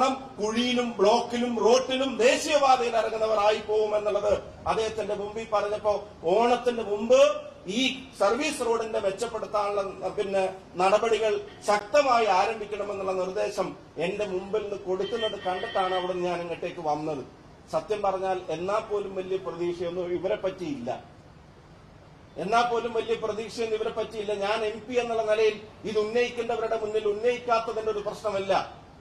തവണ കുഴിയിലും ബ്ലോക്കിലും റോട്ടിലും ദേശീയപാതയിൽ ഇറങ്ങുന്നവർ ആയി പോകും എന്നുള്ളത് അദ്ദേഹത്തിന്റെ മുമ്പിൽ പറഞ്ഞപ്പോ ഓണത്തിന് മുമ്പ് ഈ സർവീസ് റോഡിന്റെ മെച്ചപ്പെടുത്താനുള്ള പിന്നെ നടപടികൾ ശക്തമായി ആരംഭിക്കണമെന്നുള്ള നിർദ്ദേശം എന്റെ മുമ്പിൽ നിന്ന് കൊടുക്കുന്നത് കണ്ടിട്ടാണ് അവിടെ ഞാൻ ഇങ്ങോട്ടേക്ക് വന്നത്. സത്യം പറഞ്ഞാൽ എന്നാ പോലും വലിയ പ്രതീക്ഷയൊന്നും ഇവരെ പറ്റിയില്ല. എന്നാ പോലും വലിയ പ്രതീക്ഷയൊന്നും ഇവരെ പറ്റിയില്ല. ഞാൻ എം പി എന്നുള്ള നിലയിൽ ഇത് ഉന്നയിക്കേണ്ടവരുടെ മുന്നിൽ ഉന്നയിക്കാത്തതിന്റെ ഒരു പ്രശ്നമല്ല.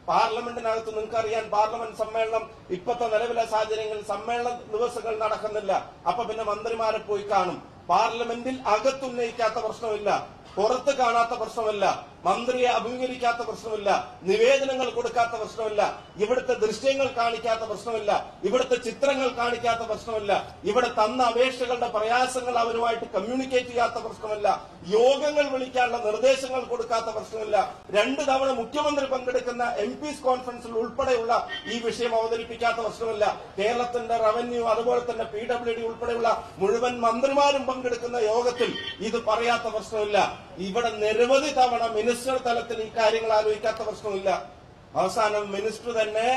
പാർലമെന്റിനകത്ത് നിങ്ങൾക്കറിയാൻ പാർലമെന്റ് സമ്മേളനം ഇപ്പോഴത്തെ നിലവിലെ സാഹചര്യങ്ങളിൽ സമ്മേളന ദിവസങ്ങൾ നടക്കുന്നില്ല. അപ്പൊ പിന്നെ മന്ത്രിമാരെ പോയി കാണും. പാർലമെന്റിൽ അകത്തുന്നയിക്കാത്ത പ്രശ്നമില്ല. പുറത്ത് കാണാത്ത പ്രശ്നമല്ല. മന്ത്രിയെ അഭിമുഖീകരിക്കാത്ത പ്രശ്നമില്ല നിവേദനങ്ങൾ കൊടുക്കാത്ത പ്രശ്നമില്ല ഇവിടുത്തെ ദൃശ്യങ്ങൾ കാണിക്കാത്ത പ്രശ്നമില്ല ഇവിടുത്തെ ചിത്രങ്ങൾ കാണിക്കാത്ത പ്രശ്നമില്ല ഇവിടെ തന്ന അപേക്ഷകളുടെ പ്രയാസങ്ങൾ അവരുമായിട്ട് കമ്മ്യൂണിക്കേറ്റ് ചെയ്യാത്ത പ്രശ്നമില്ല യോഗങ്ങൾ വിളിക്കാനുള്ള നിർദ്ദേശങ്ങൾ കൊടുക്കാത്ത പ്രശ്നമില്ല. രണ്ടു തവണ മുഖ്യമന്ത്രി പങ്കെടുക്കുന്ന എം പി കോൺഫറൻസിൽ ഉൾപ്പെടെയുള്ള ഈ വിഷയം അവതരിപ്പിക്കാത്ത പ്രശ്നമില്ല. കേരളത്തിന്റെ റവന്യൂ അതുപോലെ തന്നെ പി ഡബ്ല്യു ഡി ഉൾപ്പെടെയുള്ള മുഴുവൻ മന്ത്രിമാരും പങ്കെടുക്കുന്ന യോഗത്തിൽ ഇത് പറയാത്ത പ്രശ്നമില്ല. ഇവിടെ നിരവധി തവണ മിനിസ്റ്റർ തലത്തിൽ ഈ കാര്യങ്ങൾ ആലോചിക്കാത്ത പ്രശ്നമില്ല. അവസാനം മിനിസ്റ്റർ തന്നെ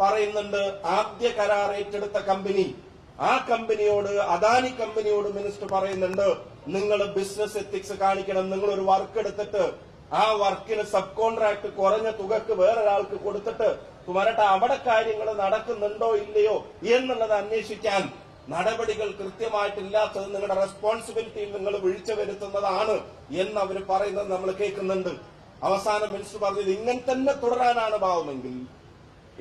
പറയുന്നുണ്ട് ആദ്യ കരാർ ഏറ്റെടുത്ത കമ്പനി. ആ കമ്പനിയോട് അദാനി കമ്പനിയോട് മിനിസ്റ്റർ പറയുന്നുണ്ട് നിങ്ങൾ ബിസിനസ് എത്തിക്സ് കാണിക്കണം. നിങ്ങൾ ഒരു വർക്ക് എടുത്തിട്ട് ആ വർക്കിന് സബ് കോൺട്രാക്ട് കുറഞ്ഞ തുകക്ക് വേറൊരാൾക്ക് കൊടുത്തിട്ട് വരട്ടെ അവിടെ കാര്യങ്ങൾ നടക്കുന്നുണ്ടോ ഇല്ലയോ? എന്നുള്ളത് അന്വേഷിക്കാൻ നടപടികൾ കൃത്യമായിട്ടില്ലാത്തത് നിങ്ങളുടെ റെസ്പോൺസിബിലിറ്റി നിങ്ങൾ വീഴ്ച വരുത്തുന്നതാണ് എന്ന് അവർ പറയുന്നത് നമ്മൾ കേൾക്കുന്നുണ്ട്. അവസാനം മിനിസ്റ്റർ പറഞ്ഞത് ഇങ്ങനെ തന്നെ തുടരാനാണ് ഭാവമെങ്കിൽ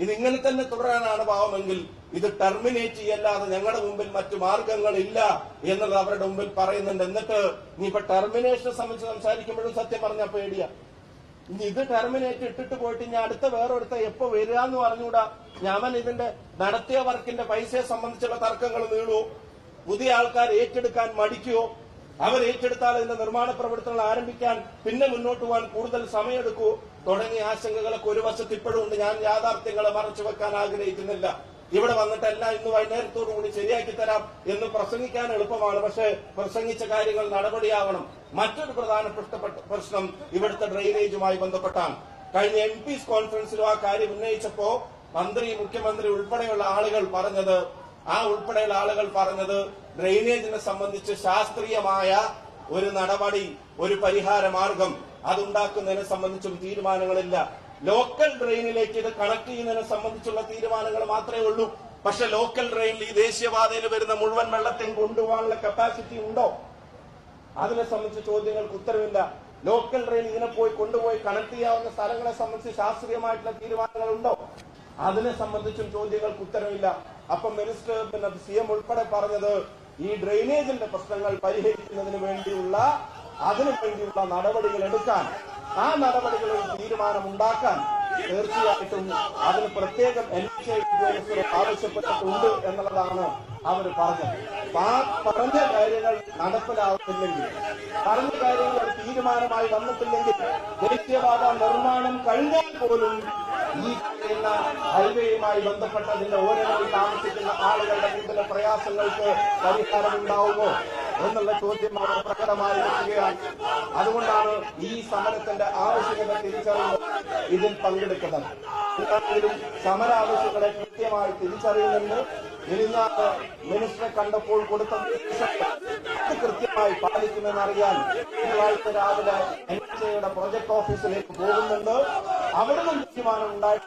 ഇത് ഇങ്ങനെ തന്നെ തുടരാനാണ് ഭാവമെങ്കിൽ ഇത് ടെർമിനേറ്റ് ചെയ്യല്ലാതെ ഞങ്ങളുടെ മുമ്പിൽ മറ്റു മാർഗങ്ങളില്ല എന്നുള്ളത് അവരുടെ മുമ്പിൽ പറയുന്നുണ്ട്. എന്നിട്ട് നീ ഇപ്പൊ ടെർമിനേഷനെ സംബന്ധിച്ച് സംസാരിക്കുമ്പോഴും സത്യം പറഞ്ഞ പേടിയാ. ഇത് ടെർമിനേറ്റ് ഇട്ടിട്ട് പോയിട്ട് ഇനി അടുത്ത വേറൊരുത്ത എപ്പോ വരിക എന്ന് പറഞ്ഞുകൂടാ? ഞാൻ ഇതിന്റെ നടത്തിയ വർക്കിന്റെ പൈസയെ സംബന്ധിച്ചുള്ള തർക്കങ്ങൾ നീളുവോ പുതിയ ആൾക്കാർ ഏറ്റെടുക്കാൻ മടിക്കുവോ അവർ ഏറ്റെടുത്താൽ ഇതിന്റെ നിർമ്മാണ പ്രവർത്തനങ്ങൾ ആരംഭിക്കാൻ പിന്നെ മുന്നോട്ട് പോകാൻ കൂടുതൽ സമയമെടുക്കുവോ തുടങ്ങിയ ആശങ്കകളൊക്കെ ഒരു വശത്ത് ഇപ്പോഴും ഉണ്ട്. ഞാൻ യാഥാർത്ഥ്യങ്ങളെ മറച്ചു വെക്കാൻ ആഗ്രഹിക്കുന്നില്ല. ഇവിടെ വന്നിട്ട് എല്ലാം ഇന്ന് വൈകുന്നേരത്തോടു കൂടി ശരിയാക്കി തരാം എന്ന് പ്രസംഗിക്കാൻ എളുപ്പമാണ്. പക്ഷേ പ്രസംഗിച്ച കാര്യങ്ങൾ നടപടിയാവണം. മറ്റൊരു പ്രധാന പ്രശ്നം ഇവിടുത്തെ ഡ്രെയിനേജുമായി ബന്ധപ്പെട്ടാണ്. കഴിഞ്ഞ എം പി കോൺഫറൻസിലും ആ കാര്യം ഉന്നയിച്ചപ്പോ മന്ത്രി മുഖ്യമന്ത്രി ഉൾപ്പെടെയുള്ള ആളുകൾ പറഞ്ഞത് ആ ഉൾപ്പെടെയുള്ള ആളുകൾ പറഞ്ഞത് ഡ്രെയിനേജിനെ സംബന്ധിച്ച് ശാസ്ത്രീയമായ ഒരു നടപടി ഒരു പരിഹാര മാർഗം അതുണ്ടാക്കുന്നതിനെ സംബന്ധിച്ചും തീരുമാനങ്ങളില്ല. ലോക്കൽ ഡ്രെയിനിലേക്ക് ഇത് കണക്ട് ചെയ്യുന്നതിനെ സംബന്ധിച്ചുള്ള തീരുമാനങ്ങൾ മാത്രമേ ഉള്ളൂ. പക്ഷെ ലോക്കൽ ഡ്രെയിനിൽ ഈ ദേശീയപാതയിൽ വരുന്ന മുഴുവൻ വെള്ളത്തെയും കൊണ്ടുപോകാനുള്ള കപ്പാസിറ്റി ഉണ്ടോ? അതിനെ സംബന്ധിച്ച് ചോദ്യങ്ങൾക്ക് ഉത്തരവില്ല. ലോക്കൽ ട്രെയിൻ ഇങ്ങനെ പോയി കൊണ്ടുപോയി കണക്ട് ചെയ്യാവുന്ന സ്ഥലങ്ങളെ സംബന്ധിച്ച് ശാസ്ത്രീയമായിട്ടുള്ള തീരുമാനങ്ങൾ ഉണ്ടോ? അതിനെ സംബന്ധിച്ചും ചോദ്യങ്ങൾക്ക് ഉത്തരവില്ല. അപ്പം മിനിസ്റ്റർ പിന്നെ സി എം ഉൾപ്പെടെ പറഞ്ഞത് ഈ ഡ്രെയിനേജിന്റെ പ്രശ്നങ്ങൾ പരിഹരിക്കുന്നതിന് വേണ്ടിയുള്ള അതിനു വേണ്ടിയുള്ള നടപടികൾ എടുക്കാൻ ആ നടപടികളിൽ തീരുമാനം ഉണ്ടാക്കാൻ തീർച്ചയായിട്ടും അതിന് പ്രത്യേകം എൻ എച്ച് ഉദ്യോഗസ്ഥർ ആവശ്യപ്പെട്ടിട്ടുണ്ട് എന്നുള്ളതാണ് അവർ പറഞ്ഞത്. ആ പറഞ്ഞ കാര്യങ്ങൾ നടപ്പിലാവുന്നില്ലെങ്കിൽ പറഞ്ഞ കാര്യങ്ങൾ തീരുമാനമായി വന്നിട്ടില്ലെങ്കിൽ ദേശീയപാത നിർമ്മാണം കഴിഞ്ഞാൽ പോലും ഈ കഴിയുന്ന ഹൈവേയുമായി ബന്ധപ്പെട്ടതിന്റെ ഓരോ താമസിക്കുന്ന ആളുകളുടെ കൂടുതൽ പ്രയാസങ്ങൾക്ക് പരിഹാരം ഉണ്ടാവുമോ എന്നുള്ള ചോദ്യം അവർ പ്രകടമായി വെക്കുകയാണ് അതുകൊണ്ടാണ് ഈ സമരത്തിന്റെ ആവശ്യകത തിരിച്ചറിയുന്നത് ഇതിൽ പങ്കെടുക്കുന്നത്. എല്ലാവരും സമര ആവശ്യങ്ങളെ കൃത്യമായി തിരിച്ചറിയുന്നുണ്ട്. ഇനിന്നാണ് മിനിസ്റ്ററെ കണ്ടപ്പോൾ കൊടുത്ത അത് കൃത്യമായി പാലിക്കുമെന്നറിയാൻ തിങ്കളാഴ്ച രാവിലെ എൻ എച്ച് പ്രൊജക്ട് ഓഫീസിലേക്ക് പോകുന്നുണ്ട്. അവിടുന്ന് തീരുമാനം ഉണ്ടായി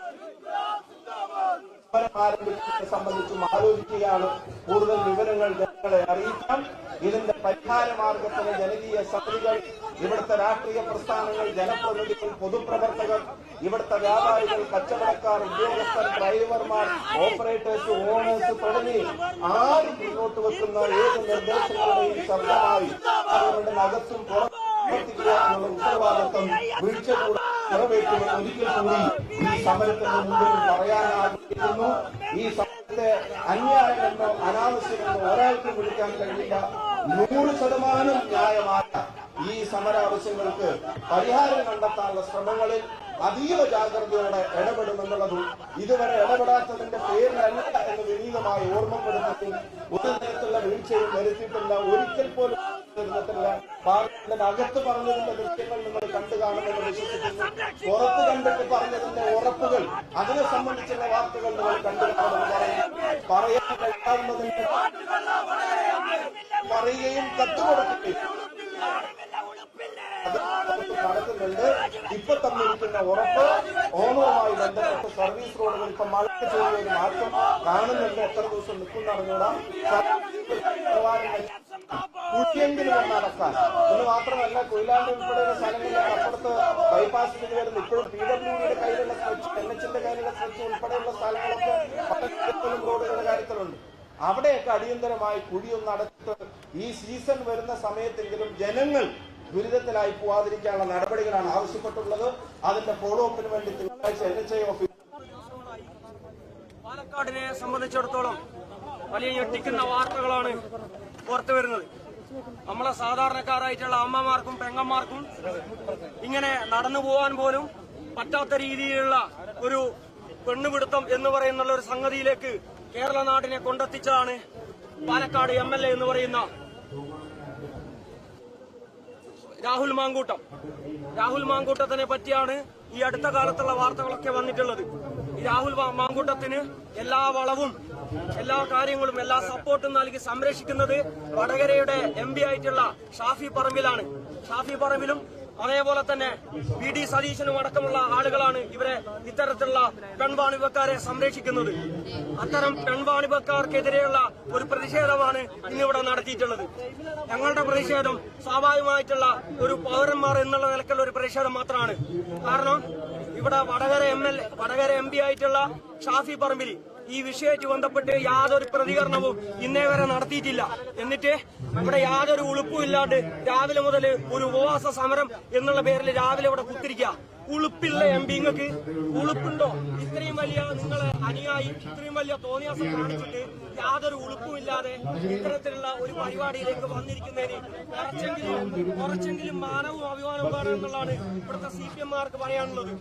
സംബന്ധിച്ചും ആലോചിക്കുകയാണ്. കൂടുതൽ വിവരങ്ങൾ ജനങ്ങളെ അറിയിക്കാം. ഇതിന്റെ പരിഹാര മാർഗത്തിന് ജനകീയ സമിതികൾ ഇവിടുത്തെ രാഷ്ട്രീയ പ്രസ്ഥാനങ്ങൾ ജനപ്രതിനിധികൾ പൊതുപ്രവർത്തകർ ഇവിടുത്തെ വ്യാപാരികൾ കച്ചവടക്കാർ ഉദ്യോഗസ്ഥർ ഡ്രൈവർമാർ ഓപ്പറേറ്റേഴ്സ് ഓണേഴ്സ് തുടങ്ങി ആരും മുന്നോട്ട് വെക്കുന്ന ഏത് നിർദ്ദേശങ്ങളുടെയും ശബ്ദമായി അവരുടെ അകത്തും പുറത്തും ഉത്തരവാദിത്വം വീഴ്ച നിറവേറ്റുമെന്ന് ഈ സമരത്തിന് മുമ്പിൽ പറയാൻ ഈ സമരത്തെ അന്യായമെന്നോ അനാവശ്യമെന്നോ ഒരാൾക്കും വിളിക്കാൻ കഴിയില്ല നൂറ് ശതമാനം ന്യായമായ ഈ സമര ആവശ്യങ്ങൾക്ക് പരിഹാരം കണ്ടെത്താനുള്ള ശ്രമങ്ങളിൽ അതീവ ജാഗ്രതയോടെ ഇടപെടുമെന്നുള്ളതും ഇതുവരെ ഇടപെടാത്തതിന്റെ പേരിലല്ല എന്ന് വിനീതമായി ഓർമ്മപ്പെടുത്തും ഒരു തരത്തിലുള്ള വീഴ്ചയും വരുത്തിയിട്ടില്ല. ഒരിക്കൽ പോലും പാർലമെന്റിന് അകത്ത് പറഞ്ഞതിന്റെ ദൃശ്യങ്ങൾ നിങ്ങൾ കണ്ടു കാണുമെന്ന് വിശ്വസിക്കുന്നു. പുറത്ത് കണ്ടിട്ട് പറഞ്ഞതിന്റെ ഉറപ്പുകൾ അതിനെ സംബന്ധിച്ചുള്ള വാർത്തകൾ നിങ്ങൾ കണ്ടു കാണുമെന്ന് പറയുന്നു. പറയാൻ കഴിയാവുന്നതിന്റെ പറയുകയും കത്തുകൊടുക്കുകയും നടക്കുന്നുണ്ട്. ഇപ്പൊ തന്നിരിക്കുന്ന ഉറപ്പ് ഓണവുമായി ബന്ധപ്പെട്ട് സർവീസ് റോഡുകൾ ഇപ്പൊ മഴയ്ക്ക് ചെറിയ ഒരു മാറ്റം കാണുന്നുണ്ട്. എത്ര ദിവസം നിൽക്കുന്ന അറിഞ്ഞൂടാ കുട്ടിയെങ്കിലും ഒന്ന് നടക്കാൻ എന്ന് മാത്രമല്ല കൊയിലാണ്ടി ഉൾപ്പെടെയുള്ള സ്ഥലങ്ങളിൽ അപ്പുറത്ത് ബൈപ്പാസ് ചെയ്ത് വരുന്ന. ഇപ്പോഴും പി ഡബ്ല്യു ഡിയുടെ കയ്യിലുള്ള സ്ട്രെച്ച് എൻ എച്ചിന്റെ കയ്യിലുള്ള സ്ട്രെച്ച് ഉൾപ്പെടെയുള്ള സ്ഥലങ്ങളൊക്കെ റോഡുകളുടെ കാര്യത്തിലുണ്ട്. അവിടെയൊക്കെ അടിയന്തരമായി കുഴിയൊന്ന് അടച്ചിട്ട് ഈ സീസൺ വരുന്ന സമയത്തെങ്കിലും ജനങ്ങൾ ദുരിതത്തിലായി പോവാതിരിക്കാനുള്ള നടപടികളാണ് ആവശ്യപ്പെട്ടുള്ളത്. അതിന്റെ ഫോളോ അപ്പിന് വേണ്ടി തിങ്കളാഴ്ച എൻ എച്ച് ഐ ഓഫീസ് പാലക്കാടിനെ സംബന്ധിച്ചിടത്തോളം വലിയ ഞെട്ടിക്കുന്ന വാർത്തകളാണ് പുറത്തു വരുന്നത്. നമ്മളെ സാധാരണക്കാരായിട്ടുള്ള അമ്മമാർക്കും പെങ്ങന്മാർക്കും ഇങ്ങനെ നടന്നു പോകാൻ പോലും പറ്റാത്ത രീതിയിലുള്ള ഒരു പെണ്ണുപിടുത്തം എന്ന് പറയുന്ന ഒരു സംഗതിയിലേക്ക് കേരള നാടിനെ കൊണ്ടെത്തിച്ചതാണ് പാലക്കാട് എം എന്ന് പറയുന്ന രാഹുൽ മാങ്കൂട്ടം. രാഹുൽ മാങ്കൂട്ടത്തിനെ പറ്റിയാണ് ഈ അടുത്ത കാലത്തുള്ള വാർത്തകളൊക്കെ വന്നിട്ടുള്ളത്. ഈ രാഹുൽ മാങ്കൂട്ടത്തിന് എല്ലാ വളവും എല്ലാ കാര്യങ്ങളും എല്ലാ സപ്പോർട്ടും നൽകി സംരക്ഷിക്കുന്നത് വടകരയുടെ എം ആയിട്ടുള്ള ഷാഫി പറമ്പിലാണ്. ഷാഫി പറമ്പിലും അതേപോലെ തന്നെ വി ഡി സതീശനും അടക്കമുള്ള ആളുകളാണ് ഇവരെ ഇത്തരത്തിലുള്ള പെൺവാണിഭക്കാരെ സംരക്ഷിക്കുന്നത്. അത്തരം പെൺവാണിഭക്കാർക്കെതിരെയുള്ള ഒരു പ്രതിഷേധമാണ് ഇന്നിവിടെ നടത്തിയിട്ടുള്ളത്. ഞങ്ങളുടെ പ്രതിഷേധം സ്വാഭാവികമായിട്ടുള്ള ഒരു പൗരന്മാർ എന്നുള്ള നിലക്കുള്ള ഒരു പ്രതിഷേധം മാത്രമാണ്. കാരണം ഇവിടെ Vadakara M L Vadakara M P ആയിട്ടുള്ള ഷാഫി പറമ്പിലി ഈ വിഷയമായിട്ട് ബന്ധപ്പെട്ട് യാതൊരു പ്രതികരണവും ഇന്നേ വരെ നടത്തിയിട്ടില്ല. എന്നിട്ട് ഇവിടെ യാതൊരു ഉളുപ്പും ഇല്ലാണ്ട് രാവിലെ മുതൽ ഒരു ഉപവാസ സമരം എന്നുള്ള പേരിൽ രാവിലെ ഇവിടെ കുത്തിരിക്കുക. ഉളുപ്പില്ല എം പിങ്ങൾക്ക് ഉളുപ്പുണ്ടോ? ഇത്രയും വലിയ നിങ്ങളെ അനുയായി ഇത്രയും വലിയ തോന്നിയാസം കാണിച്ചിട്ട് യാതൊരു ഉളുപ്പും ഇല്ലാതെ ഇത്തരത്തിലുള്ള ഒരു പരിപാടിയിലേക്ക് വന്നിരിക്കുന്നതിന് കുറച്ചെങ്കിലും കുറച്ചെങ്കിലും മാനവും അഭിമാനവും വേണമെന്നുള്ളതാണ് ഇവിടുത്തെ സി പി എം മാർക്ക് പറയാനുള്ളത്.